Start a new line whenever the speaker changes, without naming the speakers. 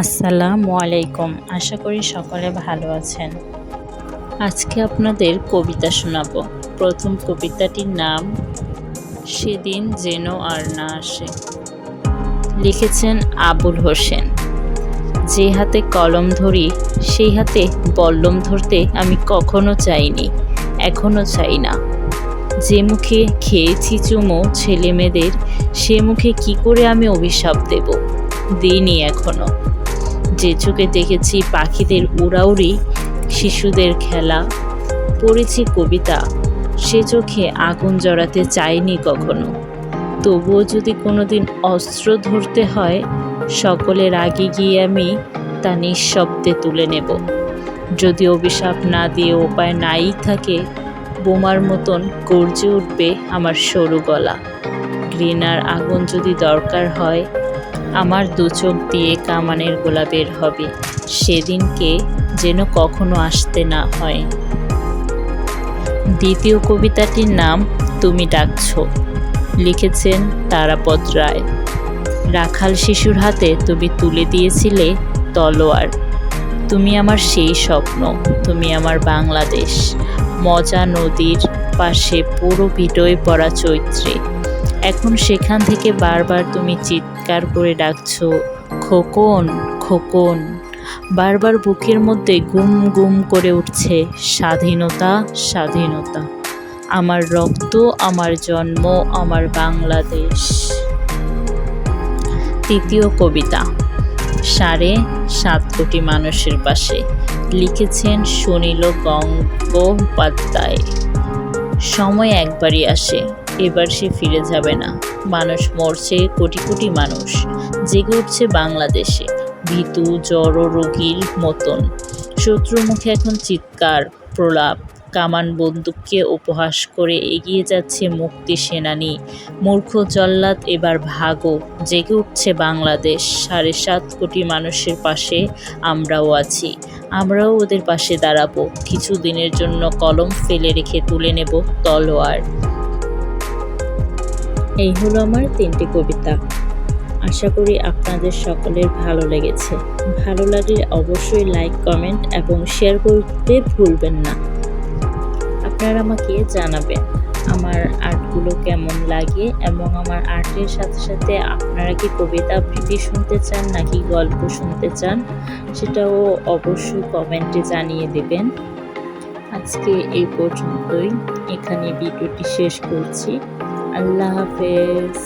আসসালামু আলাইকুম। আশা করি সকলে ভালো আছেন। আজকে আপনাদের কবিতা শোনাবো। প্রথম কবিতাটির নাম, সেদিন যেন আর না আসে। লিখেছেন আবুল হোসেন। যে হাতে কলম ধরি, সেই হাতে বল্লম ধরতে আমি কখনো চাইনি, এখনও চাই না। যে মুখে খেয়েছি চুমো ছেলে মেয়েদের সে মুখে কি করে আমি অভিশাপ দেব? দিইনি এখনও। যে চোখে দেখেছি পাখিদের উড়াউড়ি, শিশুদের খেলা, পড়েছি কবিতা, সে চোখে আগুন জড়াতে চাইনি কখনো। তবুও যদি কোনোদিন অস্ত্র ধরতে হয়, সকলের আগে গিয়ে আমি তা নিঃশব্দে তুলে নেব। যদি অভিশাপ না দিয়ে উপায় নাই থাকে, বোমার মতন গর্জে উঠবে আমার সরু গলা। ঘৃণার আগুন যদি দরকার হয় আমার দু চোখ দিয়ে কামানের গোলা বের হবে। সেদিনকে যেন কখনো আসতে না হয়। দ্বিতীয় কবিতাটির নাম তুমি ডাকছ লিখেছেন তারাপদ রায়। রাখাল শিশুর হাতে তুমি তুলে দিয়েছিলে তলোয়ার। তুমি আমার সেই স্বপ্ন, তুমি আমার বাংলাদেশ। মজা নদীর পাশে পুরো ভিটোয় পড়া চৈত্রে। এখন সেখান থেকে বারবার তুমি চিৎকার করে ডাকছ, খোকন খোকন। বারবার বুকের মধ্যে গুম গুম করে উঠছে, স্বাধীনতা স্বাধীনতা। আমার রক্ত, আমার জন্ম, আমার বাংলাদেশ। তৃতীয় কবিতা। সাড়ে সাত কোটি মানুষের পাশে, লিখেছেন সুনীল গঙ্গোপাধ্যায়। সময় একবারই আসে এবার সে ফিরে যাবে না। মানুষ মরছে কোটি কোটি মানুষ। জেগে উঠছে বাংলাদেশে। ভীতু, জ্বর রোগীর মতন। শত্রুর মুখে এখন চিৎকার, প্রলাপ। কামান বন্দুককে উপহাস করে এগিয়ে যাচ্ছে মুক্তি সেনানী। মূর্খ জল্লাদ এবার ভাগো। জেগে উঠছে বাংলাদেশ। সাড়ে সাত কোটি মানুষের পাশে আমরাও আছি। আমরাও ওদের পাশে দাঁড়াবো। কিছু দিনের জন্য কলম ফেলে রেখে তুলে নেব তলোয়ার। এই হলো আমার তিনটি কবিতা। আশা করি আপনাদের সকলের ভালো লেগেছে। ভালো লাগলে অবশ্যই লাইক কমেন্ট এবং শেয়ার করতে ভুলবেন না। আপনারা আমাকে জানাবেন আমার আর্টগুলো কেমন লাগে এবং আমার আর্টের সাথে সাথে আপনারা কি কবিতা আবৃত্তি শুনতে চান নাকি গল্প শুনতে চান সেটাও অবশ্যই কমেন্টে জানিয়ে দেবেন। আজকে এই পর্যন্তই। এখানে ভিডিওটি শেষ করছি। আল্লাহ হাফেজ